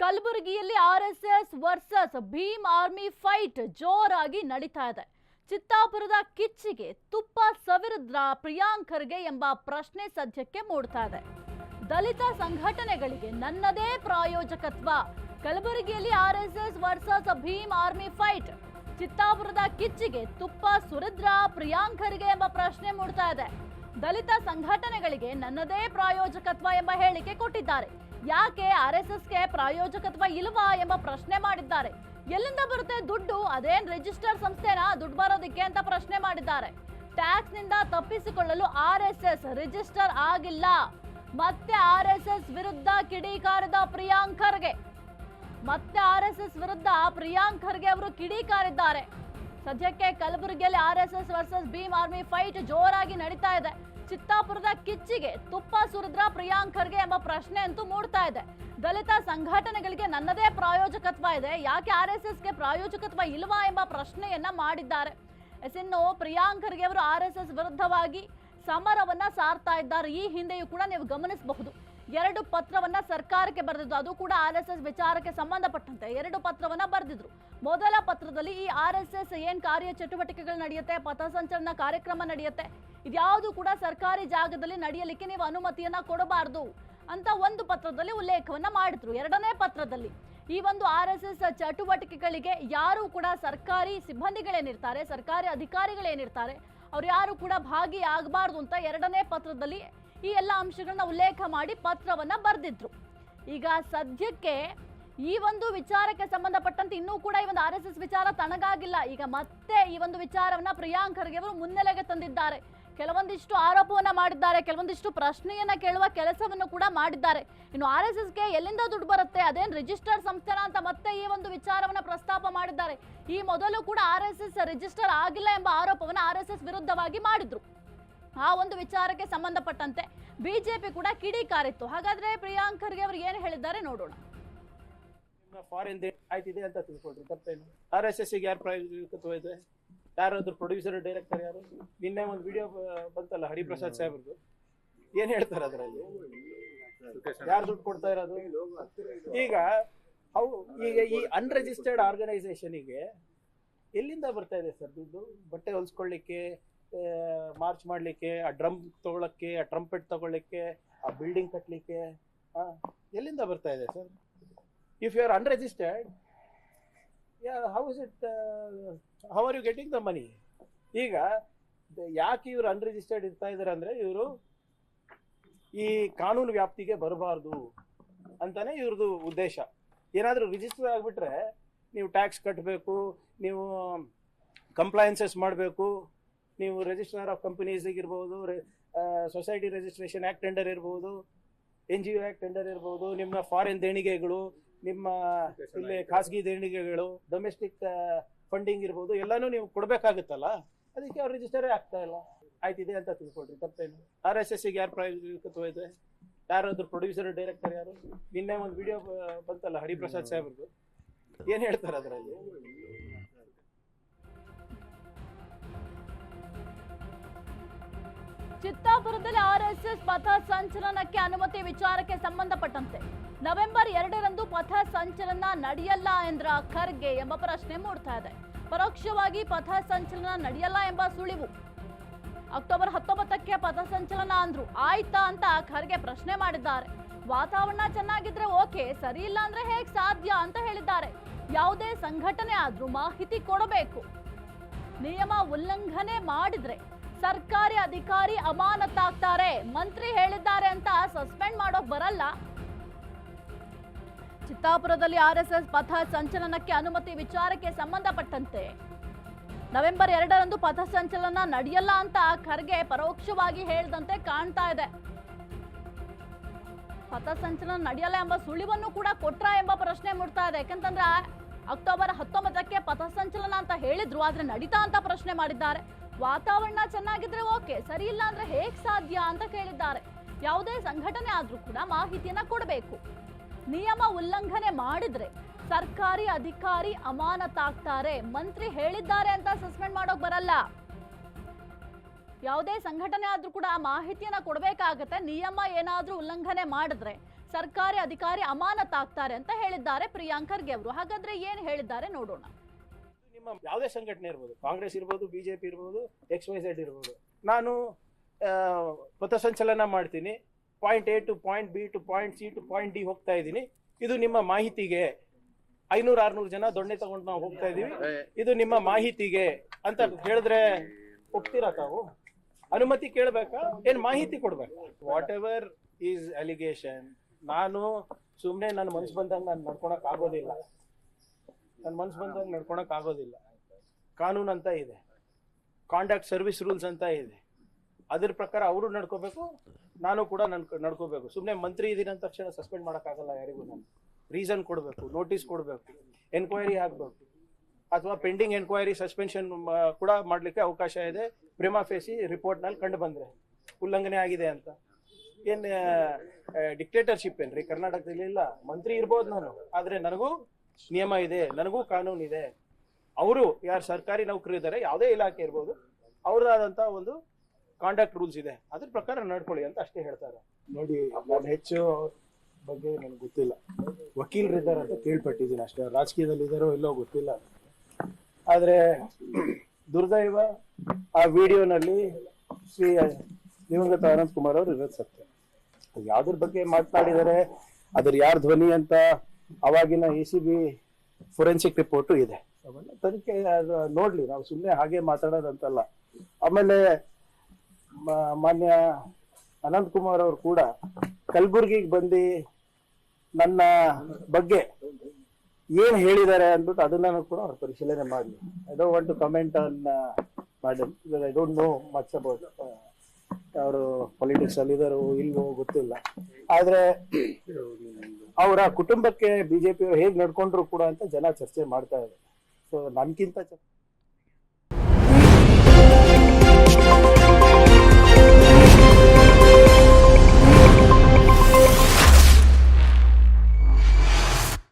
ಕಲಬುರಗಿಯಲ್ಲಿ R S S versus Bhim army fight ಜೋರಾಗಿ ನಡೀತಾ ಇದೆ. ಚಿತ್ತಾಪುರದ ಕಿಚ್ಚಿಗೆ ತುಪ್ಪ ಸವಿರದ್ರ ಪ್ರಿಯಾಂಕರ್ಗೆ ಎಂಬ ಪ್ರಶ್ನೆ ಸದ್ಯಕ್ಕೆ ಮೂಡ್ತಾ ಇದೆ. ದಲಿತ ಸಂಘಟನೆಗಳಿಗೆ ನನ್ನದೇ ಪ್ರಾಯೋಜಕತ್ವ. ಕಲಬುರಗಿಯಲ್ಲಿ R S S versus Bhim army fight. ಚಿತ್ತಾಪುರದ ಕಿಚ್ಚಿಗೆ ತುಪ್ಪ ಸುರಿದ್ರ ಪ್ರಿಯಾಂಕರ್ಗೆ ಎಂಬ ಪ್ರಶ್ನೆ ಮೂಡ್ತಾ ಇದೆ. ದಲಿತ ಸಂಘಟನೆಗಳಿಗೆ ನನ್ನದೇ ಪ್ರಾಯೋಜಕತ್ವ ಎಂಬ ಹೇಳಿಕೆ ಕೊಟ್ಟಿದ್ದಾರೆ. ಯಾಕೆ ಆರ್ ಎಸ್ ಎಸ್ಗೆ ಪ್ರಾಯೋಜಕತ್ವ ಇಲ್ವಾ ಎಂಬ ಪ್ರಶ್ನೆ ಮಾಡಿದ್ದಾರೆ. ಎಲ್ಲಿಂದ ಬರುತ್ತೆ ದುಡ್ಡು? ಅದೇನ್ ರಿಜಿಸ್ಟರ್ ಸಂಸ್ಥೆನಾ? ದುಡ್ಡು ಬರೋದಿಕ್ಕೆ ಅಂತ ಪ್ರಶ್ನೆ ಮಾಡಿದ್ದಾರೆ. ಟ್ಯಾಕ್ಸ್ನಿಂದ ತಪ್ಪಿಸಿಕೊಳ್ಳಲು ಆರ್ ಎಸ್ ಎಸ್ ರಿಜಿಸ್ಟರ್ ಆಗಿಲ್ಲ. ಮತ್ತೆ ಆರ್ ಎಸ್ ಎಸ್ ವಿರುದ್ಧ ಕಿಡಿಕಾರಿದ ಪ್ರಿಯಾಂಕರ್ಗೆ. ಮತ್ತೆ ಆರ್ ಎಸ್ ಎಸ್ ವಿರುದ್ಧ ಪ್ರಿಯಾಂಕರ್ಗೆ ಅವರು ಕಿಡಿಕಾರಿದ್ದಾರೆ ಸದ್ಯಕ್ಕೆ ಕಲಬುರಗಿಯಲ್ಲಿ R S S versus Bhim army fight ಜೋರಾಗಿ ನಡೀತಾ ಇದೆ. ಚಿತ್ತಾಪುರದ ಕಿಚ್ಚಿಗೆ ತುಪ್ಪ ಸುರಿದ್ರ ಪ್ರಿಯಾಂಕರ್ಗೆ ಎಂಬ ಪ್ರಶ್ನೆ ಅಂತೂ ಮೂಡ್ತಾ ಇದೆ. ದಲಿತ ಸಂಘಟನೆಗಳಿಗೆ ನನ್ನದೇ ಪ್ರಾಯೋಜಕತ್ವ ಇದೆ, ಯಾಕೆ ಆರ್ ಎಸ್ ಎಸ್ಗೆ ಪ್ರಾಯೋಜಕತ್ವ ಇಲ್ವಾ ಎಂಬ ಪ್ರಶ್ನೆಯನ್ನ ಮಾಡಿದ್ದಾರೆ. ಇನ್ನು ಪ್ರಿಯಾಂಕರ್ಗೆ ಅವರು ಆರ್ ಎಸ್ ಎಸ್ ವಿರುದ್ಧವಾಗಿ ಸಮರವನ್ನ ಸಾರ್ತಾ ಇದ್ದಾರೆ. ಈ ಹಿಂದೆಯೂ ಕೂಡ ನೀವು ಗಮನಿಸಬಹುದು. ಎರಡು ಪತ್ರವನ್ನ ಸರ್ಕಾರಕ್ಕೆ ಬರೆದಿದ್ದು, ಅದು ಕೂಡ ಆರ್ ಎಸ್ ಎಸ್ ವಿಚಾರಕ್ಕೆ ಸಂಬಂಧಪಟ್ಟಂತೆ ಎರಡು ಪತ್ರವನ್ನ ಬರೆದಿದ್ರು. ಮೊದಲ ಪತ್ರದಲ್ಲಿ ಈ ಆರ್ ಎಸ್ ಎಸ್ ಏನ್ ಕಾರ್ಯ ಚಟುವಟಿಕೆಗಳು ನಡೆಯುತ್ತೆ, ಪಥಸಂಚಲನ ಕಾರ್ಯಕ್ರಮ ನಡೆಯುತ್ತೆ ಇದ್ಯಾವುದು ಕೂಡ ಸರ್ಕಾರಿ ಜಾಗದಲ್ಲಿ ನಡೆಯಲಿಕ್ಕೆ ನೀವು ಅನುಮತಿಯನ್ನ ಕೊಡಬಾರದು ಅಂತ ಒಂದು ಪತ್ರದಲ್ಲಿ ಉಲ್ಲೇಖವನ್ನ ಮಾಡಿದ್ರು. ಎರಡನೇ ಪತ್ರದಲ್ಲಿ ಈ ಒಂದು ಆರ್ ಎಸ್ ಎಸ್ ಚಟುವಟಿಕೆಗಳಿಗೆ ಯಾರು ಕೂಡ ಸರ್ಕಾರಿ ಸಿಬ್ಬಂದಿಗಳೇನಿರ್ತಾರೆ, ಸರ್ಕಾರಿ ಅಧಿಕಾರಿಗಳೇನಿರ್ತಾರೆ, ಅವ್ರು ಯಾರು ಕೂಡ ಭಾಗಿಯಾಗಬಾರ್ದು ಅಂತ ಎರಡನೇ ಪತ್ರದಲ್ಲಿ ಈ ಎಲ್ಲ ಅಂಶಗಳನ್ನ ಉಲ್ಲೇಖ ಮಾಡಿ ಪತ್ರವನ್ನ ಬರೆದಿದ್ರು. ಈಗ ಸದ್ಯಕ್ಕೆ ಈ ಒಂದು ವಿಚಾರಕ್ಕೆ ಸಂಬಂಧಪಟ್ಟಂತೆ ಇನ್ನೂ ಕೂಡ ಈ ಒಂದು ಆರ್ ಎಸ್ ಎಸ್ ವಿಚಾರ ತಣಗಾಗಿಲ್ಲ. ಈಗ ಮತ್ತೆ ಈ ಒಂದು ವಿಚಾರವನ್ನ ಪ್ರಿಯಾಂಕ್ ಖರ್ಗೆ ಅವರು ಮುನ್ನೆಲೆಗೆ ತಂದಿದ್ದಾರೆ. ಕೆಲವೊಂದಿಷ್ಟು ಆರೋಪವನ್ನ ಮಾಡಿದ್ದಾರೆ, ಕೆಲವೊಂದಿಷ್ಟು ಪ್ರಶ್ನೆಯನ್ನ ಕೇಳುವ ಕೆಲಸವನ್ನು ಕೂಡ ಮಾಡಿದ್ದಾರೆ. ಇನ್ನು ಆರ್ ಎಸ್ ಎಸ್ಗೆ ಎಲ್ಲಿಂದ ದುಡ್ಡು ಬರುತ್ತೆ, ಅದೇನು ರಿಜಿಸ್ಟರ್ ಸಂಸ್ಥೆನ ಅಂತ ಮತ್ತೆ ಈ ಒಂದು ವಿಚಾರವನ್ನ ಪ್ರಸ್ತಾಪ ಮಾಡಿದ್ದಾರೆ. ಈ ಮೊದಲು ಕೂಡ ಆರ್ ಎಸ್ ಎಸ್ ರಿಜಿಸ್ಟರ್ ಆಗಿಲ್ಲ ಎಂಬ ಆರೋಪವನ್ನ ಆರ್ ಎಸ್ ಎಸ್ ವಿರುದ್ಧವಾಗಿ ಮಾಡಿದ್ರು. ಆ ಒಂದು ವಿಚಾರಕ್ಕೆ ಸಂಬಂಧಪಟ್ಟಂತೆ ಬಿಜೆಪಿ ಕೂಡ ಕಿಡಿಕಾರಿತ್ತು ಹಾಗಾದ್ರೆ ಪ್ರಿಯಾಂಕ್ ಖರ್ಗೆ ಅವರು ಏನು ಹೇಳಿದ್ದಾರೆ ನೋಡೋಣ. ಫಾರಿನ್ ಆಯ್ತಿದೆ ಅಂತ ತಿಳ್ಕೊಳ್ರಿ, ತಪ್ಪೇನು. ಆರ್ ಎಸ್ ಎಸ್ ಯಾರು ಪ್ರಾಯೋಜಕತ್ವ ಇದೆ? ಯಾರಾದ್ರು ಪ್ರೊಡ್ಯೂಸರ್ ಡೈರೆಕ್ಟರ್ ಯಾರು? ನಿನ್ನೆ ಒಂದು ವಿಡಿಯೋ ಬಂತಲ್ಲ ಹರಿಪ್ರಸಾದ್ ಸಾಹೇಬ್ರದ್ದು? ಏನ್ ಹೇಳ್ತಾರೆ ಅದರಲ್ಲಿ? ಯಾರು ದುಡ್ಡು ಕೊಡ್ತಾ ಇರೋದು? ಈಗ ಅವು ಈಗ ಈ ಅನ್ರಿಜಿಸ್ಟರ್ಡ್ ಆರ್ಗನೈಸೇಷನಿಗೆ ಎಲ್ಲಿಂದ ಬರ್ತಾ ಇದೆ ಸರ್ ದುಡ್ಡು? ಬಟ್ಟೆ ಹೊಲ್ಸ್ಕೊಳ್ಳಿಕ್ಕೆ ಮಾರ್ಚ್ ಮಾಡ್ಲಿಕ್ಕೆ ಆ ಡ್ರಮ್ ತಗೊಳಕ್ಕೆ ಆ ಟ್ರಂಪೆಟ್ ತಗೊಳ್ಳಿಕ್ಕೆ ಆ ಬಿಲ್ಡಿಂಗ್ ಕಟ್ಟಲಿಕ್ಕೆ ಎಲ್ಲಿಂದ ಬರ್ತಾ ಇದೆ sir? If you are unregistered yeah is it how are you getting the money ಈಗ ಯಾಕೆ ಇವರು ಅನ್ರಿಜಿಸ್ಟರ್ಡ್ ಇರ್ತಾ ಇದಾರೆ ಅಂದರೆ ಇವರು ಈ ಕಾನೂನು ವ್ಯಾಪ್ತಿಗೆ ಬರಬಾರ್ದು ಅಂತಾನೆ ಇವ್ರದ್ದು ಉದ್ದೇಶ. ಏನಾದರೂ ರಿಜಿಸ್ಟರ್ ಆಗಿಬಿಟ್ರೆ ನೀವು ಟ್ಯಾಕ್ಸ್ ಕಟ್ಟಬೇಕು ನೀವು ಕಂಪ್ಲೈನ್ಸಸ್ ಮಾಡಬೇಕು, ನೀವು ರಿಜಿಸ್ಟ್ರಾರ್ ಆಫ್ ಕಂಪನೀಸ್ ಇರ್ಬೋದು ಸೊಸೈಟಿ ರಿಜಿಸ್ಟ್ರೇಷನ್ ಆ್ಯಕ್ಟ್ ಟೆಂಡರ್ ಇರ್ಬೋದು N G O act tender ಇರ್ಬೋದು, ನಿಮ್ಮ ಫಾರಿನ್ ದೇಣಿಗೆಗಳು ನಿಮ್ಮ ಇಲ್ಲಿ ಖಾಸಗಿ ದೇಣಿಗೆಗಳು ಡೊಮೆಸ್ಟಿಕ್ ಫಂಡಿಂಗ್ ಇರ್ಬೋದು ಎಲ್ಲಾನು ನೀವು ಕೊಡಬೇಕಾಗುತ್ತಲ್ಲ? ಅದಕ್ಕೆ ಅವ್ರು ರಿಜಿಸ್ಟರೇ ಆಗ್ತಾ ಇಲ್ಲ. ಆಯ್ತಿದೆ ಅಂತ ತಿಳ್ಕೊಳ್ರಿ ತಪ್ಪೇನು. ಆರ್ ಎಸ್ ಎಸ್ ಯಾರು ಪ್ರಾಯೋಜಕತ್ವ ಇದೆ? ಯಾರಾದ್ರು ಪ್ರೊಡ್ಯೂಸರ್ ಡೈರೆಕ್ಟರ್ ಯಾರು? ನಿನ್ನೆ ಒಂದು ವಿಡಿಯೋ ಬಂತಲ್ಲ ಹರಿಪ್ರಸಾದ್ ಸಾಹೇಬ್ರದ್ದು. ಏನ್ ಹೇಳ್ತಾರೆ ಅದರಲ್ಲಿ? ಚಿತ್ತಾಪುರದಲ್ಲಿ ಆರ್ಎಸ್ಎಸ್ ಪಥ ಸಂಚಲನಕ್ಕೆ ಅನುಮತಿ ವಿಚಾರಕ್ಕೆ ಸಂಬಂಧಪಟ್ಟಂತೆ. ನವೆಂಬರ್ ಎರಡರಂದು ಪಥ ಸಂಚಲನ ನಡೆಯಲ್ಲ ಎಂದ್ರ ಖರ್ಗೆ ಎಂಬ ಪ್ರಶ್ನೆ ಮೂಡ್ತಾ ಇದೆ. ಪರೋಕ್ಷವಾಗಿ ಪಥ ಸಂಚಲನ ನಡೆಯಲ್ಲ ಎಂಬ ಸುಳಿವು. ಅಕ್ಟೋಬರ್ ಹತ್ತೊಂಬತ್ತಕ್ಕೆ ಪಥಸಂಚಲನ ಅಂದ್ರು. ಆಯ್ತಾ ಅಂತ ಖರ್ಗೆ ಪ್ರಶ್ನೆ ಮಾಡಿದ್ದಾರೆ. ವಾತಾವರಣ ಚೆನ್ನಾಗಿದ್ರೆ ಓಕೆ, ಸರಿ ಇಲ್ಲ ಅಂದ್ರೆ ಹೇಗ್ ಸಾಧ್ಯ ಅಂತ ಹೇಳಿದ್ದಾರೆ. ಯಾವುದೇ ಸಂಘಟನೆ ಆದ್ರೂ ಮಾಹಿತಿ ಕೊಡಬೇಕು. ನಿಯಮ ಉಲ್ಲಂಘನೆ ಮಾಡಿದ್ರೆ ಸರ್ಕಾರಿ ಅಧಿಕಾರಿ ಅಮಾನತಾಗ್ತಾರೆ. ಮಂತ್ರಿ ಹೇಳಿದ್ದಾರೆ ಅಂತ ಸಸ್ಪೆಂಡ್ ಮಾಡೋಕ್ ಬರಲ್ಲ. ಚಿತ್ತಾಪುರದಲ್ಲಿ ಆರ್ಎಸ್ಎಸ್ ಪಥ ಸಂಚಲನಕ್ಕೆ ಅನುಮತಿ ವಿಚಾರಕ್ಕೆ ಸಂಬಂಧಪಟ್ಟಂತೆ. ನವೆಂಬರ್ ಎರಡರಂದು ಪಥ ಸಂಚಲನ ನಡೆಯಲ್ಲ ಅಂತ ಖರ್ಗೆ ಪರೋಕ್ಷವಾಗಿ ಹೇಳಿದಂತೆ ಕಾಣ್ತಾ ಇದೆ. ಪಥಸಂಚಲನ ನಡೆಯಲ್ಲ ಎಂಬ ಸುಳಿವನ್ನು ಕೂಡ ಕೊಟ್ರ ಎಂಬ ಪ್ರಶ್ನೆ ಮೂಡ್ತಾ ಇದೆ. ಯಾಕಂತಂದ್ರೆ ಅಕ್ಟೋಬರ್ ಹತ್ತೊಂಬತ್ತಕ್ಕೆ ಪಥಸಂಚಲನ ಅಂತ ಹೇಳಿದ್ರು, ಆದ್ರೆ ನಡೀತಾ ಅಂತ ಪ್ರಶ್ನೆ ಮಾಡಿದ್ದಾರೆ. ವಾತಾವರಣ ಚೆನ್ನಾಗಿದ್ರೆ ಓಕೆ, ಸರಿ ಇಲ್ಲ ಅಂದ್ರೆ ಹೇಗ್ ಸಾಧ್ಯ ಅಂತ ಕೇಳಿದ್ದಾರೆ. ಯಾವುದೇ ಸಂಘಟನೆ ಆದ್ರೂ ಕೂಡ ಮಾಹಿತಿಯನ್ನ ಕೊಡಬೇಕು. ನಿಯಮ ಉಲ್ಲಂಘನೆ ಮಾಡಿದ್ರೆ ಸರ್ಕಾರಿ ಅಧಿಕಾರಿ ಅಮಾನತಾಗ್ತಾರೆ. ಮಂತ್ರಿ ಹೇಳಿದ್ದಾರೆ ಅಂತ ಸಸ್ಪೆಂಡ್ ಮಾಡೋಕ್ ಬರಲ್ಲ. ಯಾವುದೇ ಸಂಘಟನೆ ಆದ್ರೂ ಕೂಡ ಆ ಮಾಹಿತಿಯನ್ನ ಕೊಡಬೇಕಾಗತ್ತೆ. ನಿಯಮ ಏನಾದ್ರೂ ಉಲ್ಲಂಘನೆ ಮಾಡಿದ್ರೆ ಸರ್ಕಾರಿ ಅಧಿಕಾರಿ ಅಮಾನತಾಗ್ತಾರೆ ಅಂತ ಹೇಳಿದ್ದಾರೆ ಪ್ರಿಯಾಂಕ್ ಖರ್ಗೆ ಅವರು. ಹಾಗಾದ್ರೆ ಏನ್ ಹೇಳಿದ್ದಾರೆ ನೋಡೋಣ. ನಿಮ್ಮ ಯಾವುದೇ ಸಂಘಟನೆ ಇರ್ಬೋದು, ಕಾಂಗ್ರೆಸ್ ಇರ್ಬೋದು, ಬಿಜೆಪಿ ಇರ್ಬೋದು ಎಕ್ಸ್ ವೈ ಝೆಡ್ ಇರ್ಬೋದು, ನಾನು ಪಥಸಂಚಲನ ಮಾಡ್ತೀನಿ. Point A to point B to point C to point D ಹೋಗ್ತಾ ಇದ್ದೀನಿ. ಇದು ನಿಮ್ಮ ಮಾಹಿತಿಗೆ. ಐನೂರು, ಆರ್ನೂರು ಜನ ದೊಣ್ಣೆ ತಗೊಂಡು ನಾವು ಹೋಗ್ತಾ ಇದೀವಿ ಇದು ನಿಮ್ಮ ಮಾಹಿತಿಗೆ ಅಂತ ಹೇಳಿದ್ರೆ ಒಪ್ತೀರಾ ತಾವು? ಅನುಮತಿ ಕೇಳಬೇಕಾ? ಏನ್ ಮಾಹಿತಿ ಕೊಡ್ಬೇಕು? ವಾಟ್ ಎವರ್ ಈಸ್ ಅಲಿಗೇಷನ್ ನಾನು ಸುಮ್ಮನೆ ನನ್ನ ಮನ್ಸು ಬಂದಂಗೆ ನಾನು ನಡ್ಕೊಳಕ್ ಆಗೋದಿಲ್ಲ. ನನ್ನ ಮನ್ಸು ಬಂದಂಗೆ ನಡ್ಕೊಳಕ್ ಆಗೋದಿಲ್ಲ. ಕಾನೂನು ಅಂತ ಇದೆ. ಕಾಂಡಕ್ಟ್ ಸರ್ವಿಸ್ ರೂಲ್ಸ್ ಅಂತ ಇದೆ. ಅದ್ರ ಪ್ರಕಾರ ಅವರು ನಡ್ಕೋಬೇಕು? ನಾನು ಕೂಡ ನಡ್ಕೋಬೇಕು. ಸುಮ್ಮನೆ ಮಂತ್ರಿ ಇದೀನಿ ಅಂದ ತಕ್ಷಣ ಸಸ್ಪೆಂಡ್ ಮಾಡೋಕ್ಕಾಗಲ್ಲ ಯಾರಿಗೂ ನಾನು. ರೀಸನ್ ಕೊಡಬೇಕು ನೋಟಿಸ್ ಕೊಡಬೇಕು ಎನ್ಕ್ವೈರಿ ಆಗಬೇಕು. ಅಥವಾ ಪೆಂಡಿಂಗ್ ಎನ್ಕ್ವೈರಿ ಸಸ್ಪೆನ್ಷನ್ ಕೂಡ ಮಾಡಲಿಕ್ಕೆ ಅವಕಾಶ ಇದೆ. ಪ್ರೇಮಾ ಫೇಸಿ ರಿಪೋರ್ಟ್ನಲ್ಲಿ ಕಂಡು ಬಂದರೆ. ಉಲ್ಲಂಘನೆ ಆಗಿದೆ ಅಂತ. ಏನು ಡಿಕ್ಟೇಟರ್ಶಿಪ್ ಏನ್ರಿ? ಕರ್ನಾಟಕದಲ್ಲಿ ಇಲ್ಲ. ಮಂತ್ರಿ ಇರ್ಬೋದು ನಾನು. ಆದರೆ ನನಗೂ ನಿಯಮ ಇದೆ. ನನಗೂ ಕಾನೂನು ಇದೆ ಅವರು ಯಾರು ಸರ್ಕಾರಿ ನೌಕರಿ ಇದ್ದಾರೆ ಯಾವುದೇ ಇಲಾಖೆ ಇರ್ಬೋದು ಅವ್ರದ್ದಾದಂಥ ಒಂದು ಕಾಂಡಕ್ಟ್ ರೂಲ್ಸ್ ಇದೆ. ಅದ್ರ ಪ್ರಕಾರ ನಡ್ಕೊಳ್ಳಿ ಅಂತ ಅಷ್ಟೇ ಹೇಳ್ತಾರೆ. ನೋಡಿ ನಾನು ಹೆಚ್ಚು ಬಗ್ಗೆ ನನಗೆ ಗೊತ್ತಿಲ್ಲ. ವಕೀಲರಿದ್ದಾರೆ ಅಂತ ಕೇಳ್ಪಟ್ಟಿದ್ದೀನಿ ಅಷ್ಟೇ. ರಾಜಕೀಯದಲ್ಲಿ ಇದ್ದಾರೋ ಇಲ್ಲೋ ಗೊತ್ತಿಲ್ಲ. ಆದರೆ ದುರ್ದೈವ ಆ ವಿಡಿಯೋನಲ್ಲಿ ಶ್ರೀ ದಿವಂಗತ ಅನಂತ್ ಕುಮಾರ್ ಅವರು ಇರೋದು ಸತ್ಯ. ಯಾವ್ದ್ರ ಬಗ್ಗೆ ಮಾತನಾಡಿದರೆ ಅದ್ರ ಯಾರ ಧ್ವನಿ ಅಂತ ಅವಾಗಿನ A C B forensic report ಇದೆ. ತನಿಖೆ ನೋಡ್ಲಿ, ನಾವು ಸುಮ್ಮನೆ ಹಾಗೆ ಮಾತಾಡೋದಂತಲ್ಲ. ಆಮೇಲೆ ಮಾನ್ಯ ಅನಂತ್ ಕುಮಾರ್ ಅವರು ಕೂಡ ಕಲಬುರ್ಗಿಗೆ ಬಂದು ನನ್ನ ಬಗ್ಗೆ ಏನ್ ಹೇಳಿದ್ದಾರೆ ಅಂದ್ಬಿಟ್ಟು ಅದನ್ನ ಕೂಡ ಅವ್ರು ಪರಿಶೀಲನೆ ಮಾಡಲಿ. I don't want to comment on model I don't know much about ಅವರು ಪೊಲಿಟಿಕ್ಸ್ ಅಲ್ಲಿ ಇದಾರೋ ಇಲ್ವೋ ಗೊತ್ತಿಲ್ಲ. ಆದ್ರೆ ಅವರ ಕುಟುಂಬಕ್ಕೆ ಬಿಜೆಪಿ ಹೇಗ್ ನಡ್ಕೊಂಡ್ರು ಕೂಡ ಅಂತ ಜನ ಚರ್ಚೆ ಮಾಡ್ತಾ ಇದ್ದಾರೆ. ಸೊ ನನ್ಕಿಂತ ಚ-